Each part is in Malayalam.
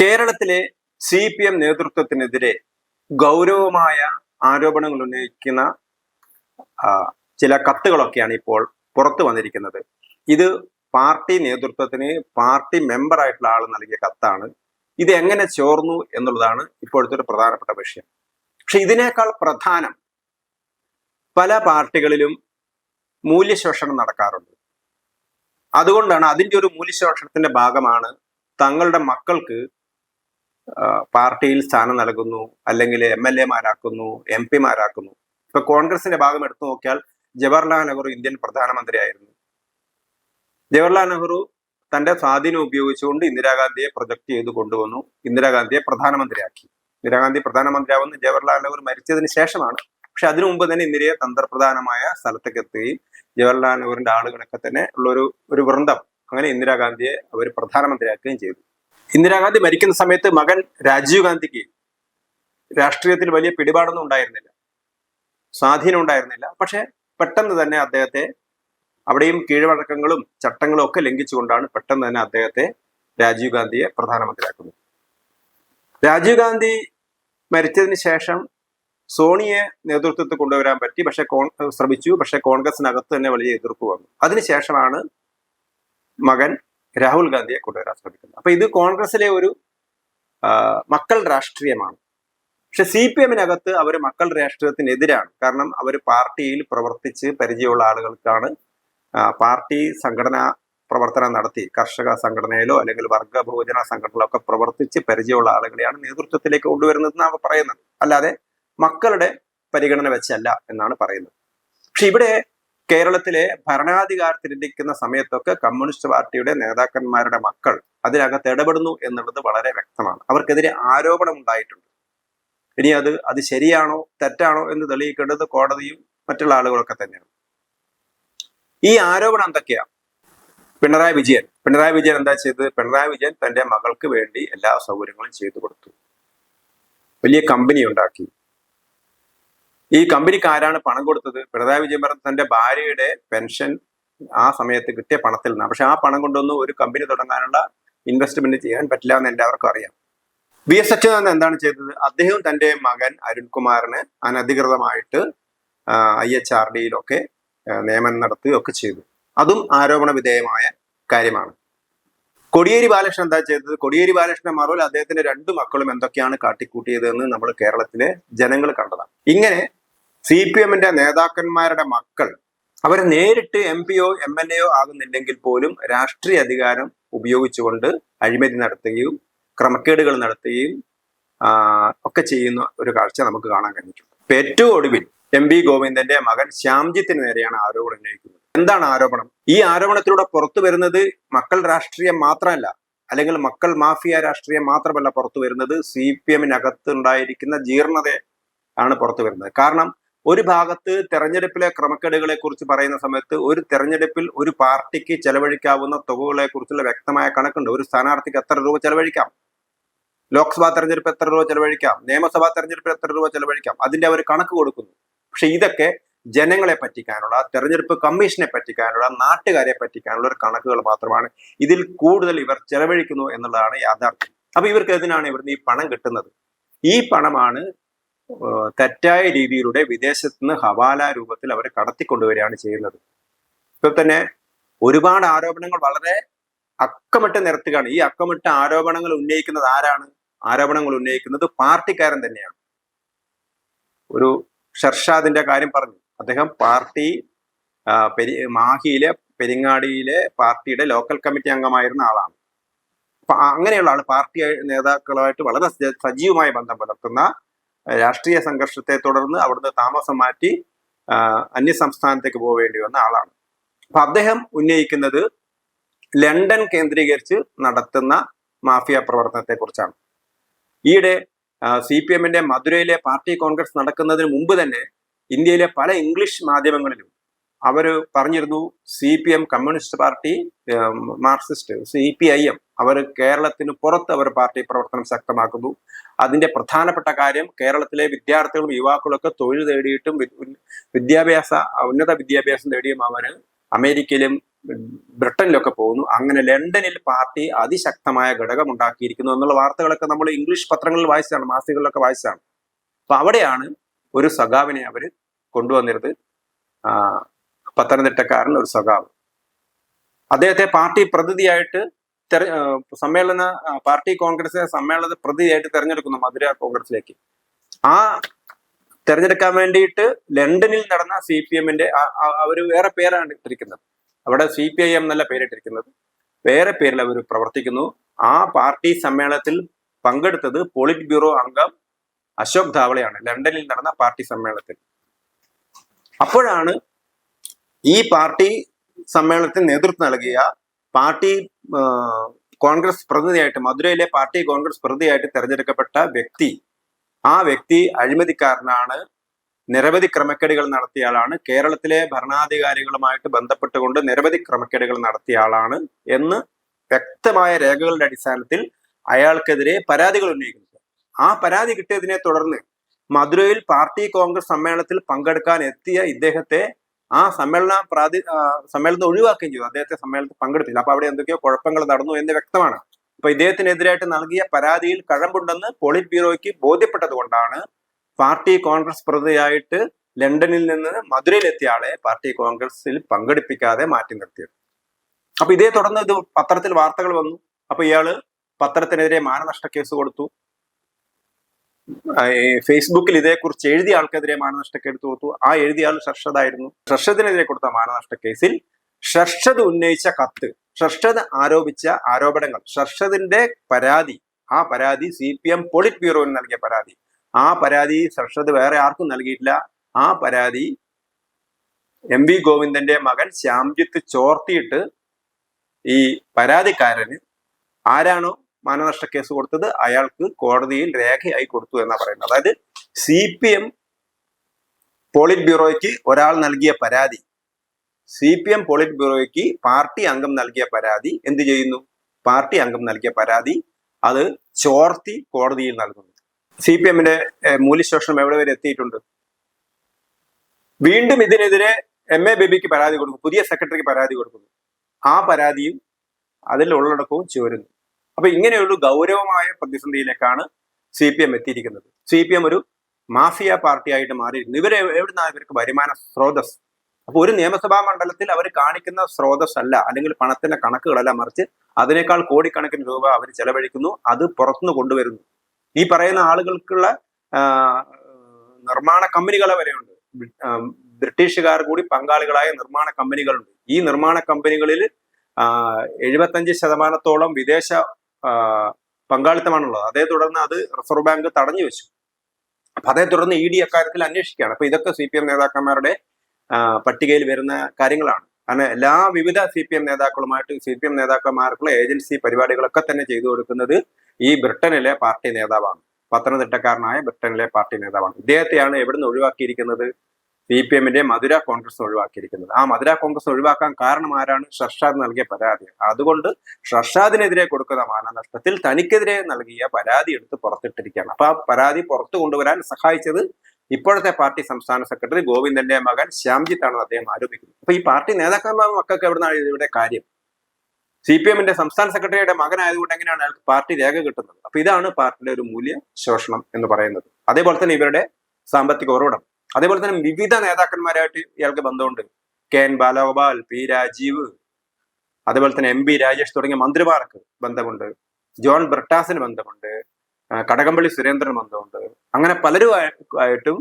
കേരളത്തിലെ സി പി എം നേതൃത്വത്തിനെതിരെ ഗൗരവമായ ആരോപണങ്ങൾ ഉന്നയിക്കുന്ന ചില കത്തുകളൊക്കെയാണ് ഇപ്പോൾ പുറത്തു വന്നിരിക്കുന്നത്. ഇത് പാർട്ടി നേതൃത്വത്തിന് പാർട്ടി മെമ്പർ ആയിട്ടുള്ള ആൾ നൽകിയ കത്താണ്. ഇത് എങ്ങനെ ചോർന്നു എന്നുള്ളതാണ് ഇപ്പോഴത്തെ ഒരു പ്രധാനപ്പെട്ട വിഷയം. പക്ഷെ ഇതിനേക്കാൾ പ്രധാനം പല പാർട്ടികളിലും മൂല്യശോഷണം നടക്കാറുണ്ട്. അതുകൊണ്ടാണ് അതിന്റെ ഒരു മൂല്യശോഷണത്തിന്റെ ഭാഗമാണ് തങ്ങളുടെ മക്കൾക്ക് പാർട്ടിയിൽ സ്ഥാനം നൽകുന്നു അല്ലെങ്കിൽ എം എൽ എമാരാക്കുന്നു എം പിമാരാക്കുന്നു. ഇപ്പൊ കോൺഗ്രസിന്റെ ഭാഗം എടുത്തു നോക്കിയാൽ ജവഹർലാൽ നെഹ്റു ഇന്ത്യൻ പ്രധാനമന്ത്രിയായിരുന്നു. ജവഹർലാൽ നെഹ്റു തന്റെ സ്വാധീനം ഉപയോഗിച്ചുകൊണ്ട് ഇന്ദിരാഗാന്ധിയെ പ്രൊജക്ട് ചെയ്ത് കൊണ്ടുവന്നു ഇന്ദിരാഗാന്ധിയെ പ്രധാനമന്ത്രിയാക്കി. ഇന്ദിരാഗാന്ധി പ്രധാനമന്ത്രിയാവുന്ന ജവഹർലാൽ നെഹ്റു മരിച്ചതിന് ശേഷമാണ്. പക്ഷെ അതിനു മുമ്പ് തന്നെ ഇന്ദിരയെ തന്ത്രപ്രധാനമായ സ്ഥലത്തേക്ക് എത്തുകയും ജവഹർലാൽ നെഹ്റുവിന്റെ ആളുകളൊക്കെ തന്നെ ഉള്ള ഒരു ഒരു വൃന്ദം. അങ്ങനെ ഇന്ദിരാഗാന്ധിയെ അവർ പ്രധാനമന്ത്രിയാക്കുകയും ചെയ്തു. ഇന്ദിരാഗാന്ധി മരിക്കുന്ന സമയത്ത് മകൻ രാജീവ് ഗാന്ധിക്ക് രാഷ്ട്രീയത്തിൽ വലിയ പിടിപാടൊന്നും ഉണ്ടായിരുന്നില്ല. സ്വാധീനം ഉണ്ടായിരുന്നില്ല പക്ഷെ പെട്ടെന്ന് തന്നെ അദ്ദേഹത്തെ അവിടെയും കീഴ്വഴക്കങ്ങളും ചട്ടങ്ങളും ഒക്കെ ലംഘിച്ചുകൊണ്ടാണ് പെട്ടെന്ന് തന്നെ അദ്ദേഹത്തെ രാജീവ് ഗാന്ധിയെ പ്രധാനമന്ത്രിയാക്കുന്നത്. രാജീവ് ഗാന്ധി മരിച്ചതിന് ശേഷം സോണിയെ നേതൃത്വത്തിൽ കൊണ്ടുവരാൻ പറ്റി. പക്ഷെ ശ്രമിച്ചു. പക്ഷെ കോൺഗ്രസിനകത്ത് തന്നെ വലിയ എതിർപ്പ് വന്നു. അതിനുശേഷമാണ് മകൻ രാഹുൽ ഗാന്ധിയെ കൊണ്ടുവരാൻ ശ്രമിക്കുന്നത് അപ്പൊ ഇത് കോൺഗ്രസിലെ ഒരു മക്കൾ രാഷ്ട്രീയമാണ്. പക്ഷെ സി പി എമ്മിനകത്ത് അവർ മക്കൾ രാഷ്ട്രീയത്തിനെതിരാണ്. കാരണം അവർ പാർട്ടിയിൽ പ്രവർത്തിച്ച് പരിചയമുള്ള ആളുകൾക്കാണ് പാർട്ടി സംഘടനാ പ്രവർത്തനം നടത്തി. കർഷക സംഘടനയിലോ അല്ലെങ്കിൽ വർഗ ബഹുജന സംഘടനയിലോ ഒക്കെ പ്രവർത്തിച്ച് പരിചയമുള്ള ആളുകളെയാണ് നേതൃത്വത്തിലേക്ക് കൊണ്ടുവരുന്നതെന്ന് അവർ പറയുന്നത്. അല്ലാതെ മക്കളുടെ പരിഗണന വെച്ചല്ല എന്നാണ് പറയുന്നത്. പക്ഷെ ഇവിടെ കേരളത്തിലെ ഭരണാധികാരത്തിലിരിക്കുന്ന സമയത്തൊക്കെ കമ്മ്യൂണിസ്റ്റ് പാർട്ടിയുടെ നേതാക്കന്മാരുടെ മക്കൾ അതിനകത്ത് ഇടപെടുന്നു എന്നുള്ളത് വളരെ വ്യക്തമാണ്. അവർക്കെതിരെ ആരോപണം ഉണ്ടായിട്ടുണ്ട്. ഇനി അത് അത് ശരിയാണോ തെറ്റാണോ എന്ന് തെളിയിക്കേണ്ടത് കോടതിയും മറ്റുള്ള ആളുകളൊക്കെ തന്നെയാണ്. ഈ ആരോപണം എന്തൊക്കെയാ? പിണറായി വിജയൻ. പിണറായി വിജയൻ എന്താ ചെയ്തത്? പിണറായി വിജയൻ തന്റെ മകൾക്ക് വേണ്ടി എല്ലാ സൗകര്യങ്ങളും ചെയ്തു കൊടുത്തു. വലിയ കമ്പനി ഉണ്ടാക്കി. ഈ കമ്പനിക്ക് ആരാണ് പണം കൊടുത്തത്? പിണറായി വിജയൻ പറഞ്ഞ തന്റെ ഭാര്യയുടെ പെൻഷൻ ആ സമയത്ത് കിട്ടിയ പണത്തിൽ നിന്നാണ്. പക്ഷെ ആ പണം കൊണ്ടൊന്നും ഒരു കമ്പനി തുടങ്ങാനുള്ള ഇൻവെസ്റ്റ്മെന്റ് ചെയ്യാൻ പറ്റില്ല എന്ന് എല്ലാവർക്കും അറിയാം. വി എസ് അച്യുതാനന്ദൻ എന്താണ് ചെയ്തത്? അദ്ദേഹം തന്റെ മകൻ അരുൺകുമാറിന് അനധികൃതമായിട്ട് ഐ എച്ച് ആർ ഡിയിലൊക്കെ നിയമനം നടത്തുകയൊക്കെ ചെയ്തു. അതും ആരോപണ വിധേയമായ കാര്യമാണ്. കൊടിയേരി ബാലകൃഷ്ണൻ എന്താ ചെയ്തത്? കൊടിയേരി ബാലകൃഷ്ണൻ മറുപടി അദ്ദേഹത്തിന്റെ രണ്ടു മക്കളും എന്തൊക്കെയാണ് കാട്ടിക്കൂട്ടിയതെന്ന് നമ്മൾ കേരളത്തിലെ ജനങ്ങൾ കണ്ടതാണ്. ഇങ്ങനെ സി പി എമ്മിന്റെ നേതാക്കന്മാരുടെ മക്കൾ. അവർ നേരിട്ട് എം പിയോ എം എൽ എയോ ആകുന്നില്ലെങ്കിൽ പോലും രാഷ്ട്രീയ അധികാരം ഉപയോഗിച്ചുകൊണ്ട് അഴിമതി നടത്തുകയും ക്രമക്കേടുകൾ നടത്തുകയും ഒക്കെ ചെയ്യുന്ന ഒരു കാഴ്ച നമുക്ക് കാണാൻ കഴിഞ്ഞിട്ടുണ്ട്. ഏറ്റവും ഒടുവിൽ എം വി ഗോവിന്ദന്റെ മകൻ ശ്യാംജിത്തിന് നേരെയാണ് ആരോപണം ഉന്നയിക്കുന്നത്. എന്താണ് ആരോപണം? ഈ ആരോപണത്തിലൂടെ പുറത്തു വരുന്നത് മക്കൾ രാഷ്ട്രീയം മാത്രമല്ല അല്ലെങ്കിൽ മക്കൾ മാഫിയ രാഷ്ട്രീയം മാത്രമല്ല പുറത്തു വരുന്നത് സി പി എമ്മിനകത്ത് ഉണ്ടായിരിക്കുന്ന ജീർണത ആണ് പുറത്തു വരുന്നത്. കാരണം ഒരു ഭാഗത്ത് തെരഞ്ഞെടുപ്പിലെ ക്രമക്കേടുകളെ കുറിച്ച് പറയുന്ന സമയത്ത് ഒരു തെരഞ്ഞെടുപ്പിൽ ഒരു പാർട്ടിക്ക് ചെലവഴിക്കാവുന്ന തുകകളെ കുറിച്ചുള്ള വ്യക്തമായ കണക്കുണ്ട്. ഒരു സ്ഥാനാർത്ഥിക്ക് എത്ര രൂപ ചെലവഴിക്കാം? ലോക്സഭാ തെരഞ്ഞെടുപ്പ് എത്ര രൂപ ചെലവഴിക്കാം? നിയമസഭാ തെരഞ്ഞെടുപ്പിൽ എത്ര രൂപ ചെലവഴിക്കാം? അതിന്റെ അവർ കണക്ക് കൊടുക്കുന്നു. പക്ഷെ ഇതൊക്കെ ജനങ്ങളെ പറ്റിക്കാനുള്ള തെരഞ്ഞെടുപ്പ് കമ്മീഷനെ പറ്റിക്കാനുള്ള നാട്ടുകാരെ പറ്റിക്കാനുള്ള ഒരു കണക്കുകൾ മാത്രമാണ് ഇതിൽ കൂടുതൽ ഇവർ ചെലവഴിക്കുന്നു എന്നുള്ളതാണ് യാഥാർത്ഥ്യം. അപ്പൊ ഇവർക്ക് എന്തിനാണ് ഇവിടുന്ന് ഈ പണം കിട്ടുന്നത്? ഈ പണമാണ് തെറ്റായ രീതിയിലൂടെ വിദേശത്ത് നിന്ന് ഹവാല രൂപത്തിൽ അവർ കടത്തിക്കൊണ്ടുവരികയാണ് ചെയ്യുന്നത്. ഇപ്പൊ തന്നെ ഒരുപാട് ആരോപണങ്ങൾ വളരെ അക്കമിട്ട് നിരത്തുകയാണ് ഈ അക്കമിട്ട ആരോപണങ്ങൾ ഉന്നയിക്കുന്നത് ആരാണ്? ആരോപണങ്ങൾ ഉന്നയിക്കുന്നത് പാർട്ടിക്കാരൻ തന്നെയാണ്. ഒരു ഷർഷാദിന്റെ കാര്യം പറഞ്ഞു. അദ്ദേഹം പാർട്ടി പെരി മാഹിയിലെ പെരിങ്ങാടിയിലെ പാർട്ടിയുടെ ലോക്കൽ കമ്മിറ്റി അംഗമായിരുന്ന ആളാണ്. അപ്പൊ അങ്ങനെയുള്ള ആൾ പാർട്ടി നേതാക്കളുമായിട്ട് വളരെ സജീവമായി ബന്ധം പുലർത്തുന്ന രാഷ്ട്രീയ സംഘർഷത്തെ തുടർന്ന് അവിടുന്ന് താമസം മാറ്റി അന്യ സംസ്ഥാനത്തേക്ക് പോവേണ്ടി വന്ന ആളാണ്. അപ്പൊ അദ്ദേഹം ഉന്നയിക്കുന്നത് ലണ്ടൻ കേന്ദ്രീകരിച്ച് നടത്തുന്ന മാഫിയ പ്രവർത്തനത്തെ കുറിച്ചാണ് ഈയിടെ സി പി എമ്മിന്റെ മധുരയിലെ പാർട്ടി കോൺഗ്രസ് നടക്കുന്നതിന് മുമ്പ് തന്നെ ഇന്ത്യയിലെ പല ഇംഗ്ലീഷ് മാധ്യമങ്ങളിലും അവർ പറഞ്ഞിരുന്നു C P M communist party marxist C P I M അവർ കേരളത്തിന് പുറത്ത് അവർ പാർട്ടി പ്രവർത്തനം ശക്തമാക്കുന്നു. അതിന്റെ പ്രധാനപ്പെട്ട കാര്യം കേരളത്തിലെ വിദ്യാർത്ഥികളും യുവാക്കളൊക്കെ തൊഴിൽ തേടിയിട്ടും വിദ്യാഭ്യാസ ഉന്നത വിദ്യാഭ്യാസം നേടിയും അവർ അമേരിക്കയിലും ബ്രിട്ടനിലൊക്കെ പോകുന്നു. അങ്ങനെ ലണ്ടനിൽ പാർട്ടി അതിശക്തമായ ഘടകം ഉണ്ടാക്കിയിരിക്കുന്നു എന്നുള്ള വാർത്തകളൊക്കെ നമ്മൾ ഇംഗ്ലീഷ് പത്രങ്ങളിൽ വായിച്ചതാണ് മാസികകളിലൊക്കെ വായിച്ചതാണ്. അപ്പൊ അവിടെയാണ് ഒരു സഖാവിനെ അവർ കൊണ്ടുവന്നിരുന്നത്. പത്തനംതിട്ടക്കാരൻ ഒരു സഖാവ്. അദ്ദേഹത്തെ പാർട്ടി പ്രതിനിധിയായിട്ട് തെര- സമ്മേളന പാർട്ടി കോൺഗ്രസ് സമ്മേളന പ്രതിനിധിയായിട്ട് തെരഞ്ഞെടുക്കുന്നു മധുര കോൺഗ്രസിലേക്ക്. ആ തെരഞ്ഞെടുക്കാൻ വേണ്ടിയിട്ട് ലണ്ടനിൽ നടന്ന സി പി എമ്മിന്റെ അവർ വേറെ പേരാണ് ഇട്ടിരിക്കുന്നത്. അവിടെ സി പി ഐ എം എന്നല്ല പേരിട്ടിരിക്കുന്നത്. വേറെ പേരിൽ അവർ പ്രവർത്തിക്കുന്നു. ആ പാർട്ടി സമ്മേളനത്തിൽ പങ്കെടുത്തത് പോളിറ്റ് ബ്യൂറോ അംഗം അശോക് ധാവളയാണ്. ലണ്ടനിൽ നടന്ന പാർട്ടി സമ്മേളനത്തിൽ. അപ്പോഴാണ് ഈ പാർട്ടി സമ്മേളനത്തിന് നേതൃത്വം നൽകിയ പാർട്ടി കോൺഗ്രസ് പ്രതിനിധിയായിട്ട് മധുരയിലെ പാർട്ടി കോൺഗ്രസ് പ്രതിനിധിയായിട്ട് തെരഞ്ഞെടുക്കപ്പെട്ട വ്യക്തി ആ വ്യക്തി അഴിമതിക്കാരനാണ്. നിരവധി ക്രമക്കേടുകൾ നടത്തിയ ആളാണ്. കേരളത്തിലെ ഭരണാധികാരികളുമായിട്ട് ബന്ധപ്പെട്ടുകൊണ്ട് നിരവധി ക്രമക്കേടുകൾ നടത്തിയ ആളാണ് എന്ന് വ്യക്തമായ രേഖകളുടെ അടിസ്ഥാനത്തിൽ അയാൾക്കെതിരെ പരാതികൾ ഉന്നയിക്കുന്നത് ആ പരാതി കിട്ടിയതിനെ തുടർന്ന് മധുരയിൽ പാർട്ടി കോൺഗ്രസ് സമ്മേളനത്തിൽ പങ്കെടുക്കാൻ എത്തിയ ഇദ്ദേഹത്തെ ആ സമ്മേളന പ്രാതി സമ്മേളനം ഒഴിവാക്കുകയും ചെയ്തു. അദ്ദേഹത്തെ സമ്മേളനത്തിൽ പങ്കെടുത്തില്ല. അപ്പൊ അവിടെ എന്തൊക്കെയോ കുഴപ്പങ്ങൾ നടന്നു എന്ന് വ്യക്തമാണ്. അപ്പൊ ഇദ്ദേഹത്തിനെതിരായിട്ട് നൽകിയ പരാതിയിൽ കഴമ്പുണ്ടെന്ന് പോളിറ്റ് ബ്യൂറോയ്ക്ക് ബോധ്യപ്പെട്ടത് കൊണ്ടാണ് പാർട്ടി കോൺഗ്രസ് പ്രതിയായിട്ട് ലണ്ടനിൽ നിന്ന് മധുരയിലെത്തിയ ആളെ പാർട്ടി കോൺഗ്രസിൽ പങ്കെടുപ്പിക്കാതെ മാറ്റി നിർത്തിയത്. അപ്പൊ ഇതേ തുടർന്ന് ഇത് പത്രത്തിൽ വാർത്തകൾ വന്നു. അപ്പൊ ഇയാൾ പത്രത്തിനെതിരെ മാനനഷ്ട കേസ് കൊടുത്തു. ഫേസ്ബുക്കിൽ ഇതേക്കുറിച്ച് എഴുതിയ ആൾക്കെതിരെ മാനനഷ്ടക്കെടുത്ത് കൊടുത്തു. ആ എഴുതിയ ആൾ ഷർഷദായിരുന്നു. ഷർഷദിനെതിരെ കൊടുത്ത മാനനഷ്ട കേസിൽ ഷർഷദ് ഉന്നയിച്ച കത്ത് ഷർഷദ് ആരോപിച്ച ആരോപണങ്ങൾ ഷർഷദിന്റെ പരാതി ആ പരാതി സി പി എം പൊളിറ്റ് ബ്യൂറോയിൽ നൽകിയ പരാതി. ആ പരാതി ഷർഷദ് വേറെ ആർക്കും നൽകിയിട്ടില്ല. ആ പരാതി എം വി ഗോവിന്ദന്റെ മകൻ ശ്യാംജിത്ത് ചോർത്തിയിട്ട് ഈ പരാതിക്കാരന് ആരാണോ മാനനഷ്ട കേസ് കൊടുത്തത് അയാൾക്ക് കോടതിയിൽ രേഖയായി കൊടുത്തു എന്നാണ് പറയുന്നത്. അതായത് സി പി എം പോളിറ്റ് ബ്യൂറോയ്ക്ക് ഒരാൾ നൽകിയ പരാതി. സി പി എം പോളിറ്റ് ബ്യൂറോയ്ക്ക് പാർട്ടി അംഗം നൽകിയ പരാതി. എന്ത് ചെയ്യുന്നു? പാർട്ടി അംഗം നൽകിയ പരാതി അത് ചോർത്തി കോടതിയിൽ നൽകുന്നു. സി പി എമ്മിന്റെ മൂല്യശോഷണം എവിടെ വരെ എത്തിയിട്ടുണ്ട്? വീണ്ടും ഇതിനെതിരെ എം എ ബേബിക്ക് പരാതി കൊടുക്കും പുതിയ സെക്രട്ടറിക്ക് പരാതി കൊടുക്കുന്നു. ആ പരാതിയും അതിൽ ഉള്ളടക്കവും ചോരുന്നു. അപ്പൊ ഇങ്ങനെയുള്ള ഗൗരവമായ പ്രതിസന്ധിയിലേക്കാണ് സി പി എം എത്തിയിരിക്കുന്നത്. സി പി എം ഒരു മാഫിയ പാർട്ടിയായിട്ട് മാറിയിരുന്നു ഇവരെ എവിടുന്നാണ് ഇവർക്ക് വരുമാന സ്രോതസ്? അപ്പൊ ഒരു നിയമസഭാ മണ്ഡലത്തിൽ അവർ കാണിക്കുന്ന സ്രോതസ് അല്ല അല്ലെങ്കിൽ പണത്തിന്റെ കണക്കുകളല്ല മറിച്ച് അതിനേക്കാൾ കോടിക്കണക്കിന് രൂപ അവർ ചെലവഴിക്കുന്നു അത് പുറത്തുനിന്ന് കൊണ്ടുവരുന്നു. ഈ പറയുന്ന ആളുകൾക്കുള്ള നിർമ്മാണ കമ്പനികളെ വരെയുണ്ട്. ബ്രിട്ടീഷുകാർ കൂടി പങ്കാളികളായ നിർമ്മാണ കമ്പനികളുണ്ട്. ഈ നിർമ്മാണ കമ്പനികളിൽ എഴുപത്തഞ്ച് ശതമാനത്തോളം വിദേശ പങ്കാളിത്തമാണുള്ളത്. അതേ തുടർന്ന് അത് റിസർവ് ബാങ്ക് തടഞ്ഞു വെച്ചു. അപ്പൊ അതേ തുടർന്ന് ഇ ഡി അക്കാര്യത്തിൽ അന്വേഷിക്കുകയാണ്. അപ്പൊ ഇതൊക്കെ സി പി എം നേതാക്കന്മാരുടെ പട്ടികയിൽ വരുന്ന കാര്യങ്ങളാണ്. കാരണം എല്ലാ വിവിധ സി പി എം നേതാക്കളുമായിട്ട് സി പി എം നേതാക്കന്മാർക്കുള്ള ഏജൻസി പരിപാടികളൊക്കെ തന്നെ ചെയ്തു കൊടുക്കുന്നത് ഈ ബ്രിട്ടനിലെ പാർട്ടി നേതാവാണ്. പത്തനംതിട്ടക്കാരനായ ബ്രിട്ടനിലെ പാർട്ടി നേതാവാണ്. ഇദ്ദേഹത്തെയാണ് എവിടുന്ന് ഒഴിവാക്കിയിരിക്കുന്നത്? സി പി എമ്മിന്റെ മധുര കോൺഗ്രസ് ഒഴിവാക്കിയിരിക്കുന്നത്. ആ മധുര കോൺഗ്രസ് ഒഴിവാക്കാൻ കാരണം ആരാണ്? ഷർഷാദ് നൽകിയ പരാതി. അതുകൊണ്ട് ഷർഷാദിനെതിരെ കൊടുക്കുന്ന മാനനഷ്ടത്തിൽ തനിക്കെതിരെ നൽകിയ പരാതി എടുത്ത് പുറത്തിട്ടിരിക്കുകയാണ്. അപ്പൊ ആ പരാതി പുറത്തു കൊണ്ടുവരാൻ സഹായിച്ചത് ഇപ്പോഴത്തെ പാർട്ടി സംസ്ഥാന സെക്രട്ടറി ഗോവിന്ദന്റെ മകൻ ശ്യാംജിത്ത് ആണെന്ന് അദ്ദേഹം ആരോപിക്കുന്നത് അപ്പൊ ഈ പാർട്ടി നേതാക്കന്മാർ മക്കൾക്ക് എവിടുന്നാണ് ഇവിടെ കാര്യം? സി പി എമ്മിന്റെ സംസ്ഥാന സെക്രട്ടറിയുടെ മകനായതുകൊണ്ട് എങ്ങനെയാണ് അയാൾക്ക് പാർട്ടി രേഖ കിട്ടുന്നത്? അപ്പൊ ഇതാണ് പാർട്ടിയുടെ ഒരു മൂല്യ ശോഷണം എന്ന് പറയുന്നത്. അതേപോലെ തന്നെ ഇവരുടെ സാമ്പത്തിക ഉറവിടം. അതേപോലെ തന്നെ വിവിധ നേതാക്കന്മാരായിട്ട് ഇയാൾക്ക് ബന്ധമുണ്ട്. K N Balagopal P Rajeev അതേപോലെ തന്നെ എം പി രാജേഷ് തുടങ്ങിയ മന്ത്രിമാർക്ക് ബന്ധമുണ്ട്. ജോൺ ബ്രിട്ടാസിന് ബന്ധമുണ്ട്. കടകംപള്ളി സുരേന്ദ്രൻ ബന്ധമുണ്ട്. അങ്ങനെ പലരുമായിട്ടും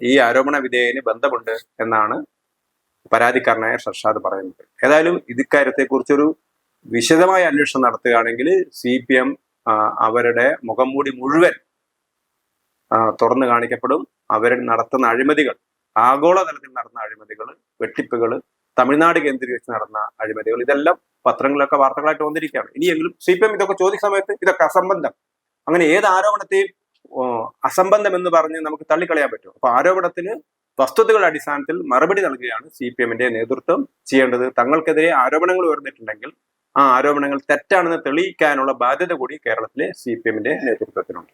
ഈ ആരോപണ വിധേയന് ബന്ധമുണ്ട് എന്നാണ് പരാതിക്കാരനായ ഷർഷാദ് പറയുന്നത്. ഏതായാലും ഇക്കാര്യത്തെ കുറിച്ചൊരു വിശദമായ അന്വേഷണം നടത്തുകയാണെങ്കിൽ സി പി എം അവരുടെ മുഖംമൂടി മുഴുവൻ തുറന്നു കാണിക്കപ്പെടും. അവർ നടത്തുന്ന അഴിമതികൾ ആഗോളതലത്തിൽ നടന്ന അഴിമതികൾ വെട്ടിപ്പുകൾ തമിഴ്നാട് കേന്ദ്രീകരിച്ച് നടന്ന അഴിമതികൾ ഇതെല്ലാം പത്രങ്ങളിലൊക്കെ വാർത്തകളായിട്ട് വന്നിരിക്കുകയാണ്. ഇനിയെങ്കിലും സി പി എം ഇതൊക്കെ ചോദിച്ച സമയത്ത് ഇതൊക്കെ അസംബന്ധം. അങ്ങനെ ഏത് ആരോപണത്തെയും അസംബന്ധം എന്ന് പറഞ്ഞ് നമുക്ക് തള്ളിക്കളയാൻ പറ്റും. അപ്പൊ ആരോപണത്തിന് വസ്തുതകളുടെ അടിസ്ഥാനത്തിൽ മറുപടി നൽകുകയാണ് സി പി എമ്മിന്റെ നേതൃത്വം ചെയ്യേണ്ടത്. തങ്ങൾക്കെതിരെ ആരോപണങ്ങൾ ഉയർന്നിട്ടുണ്ടെങ്കിൽ ആ ആരോപണങ്ങൾ തെറ്റാണെന്ന് തെളിയിക്കാനുള്ള ബാധ്യത കൂടി കേരളത്തിലെ സി പി എമ്മിന്റെ നേതൃത്വത്തിനുണ്ട്.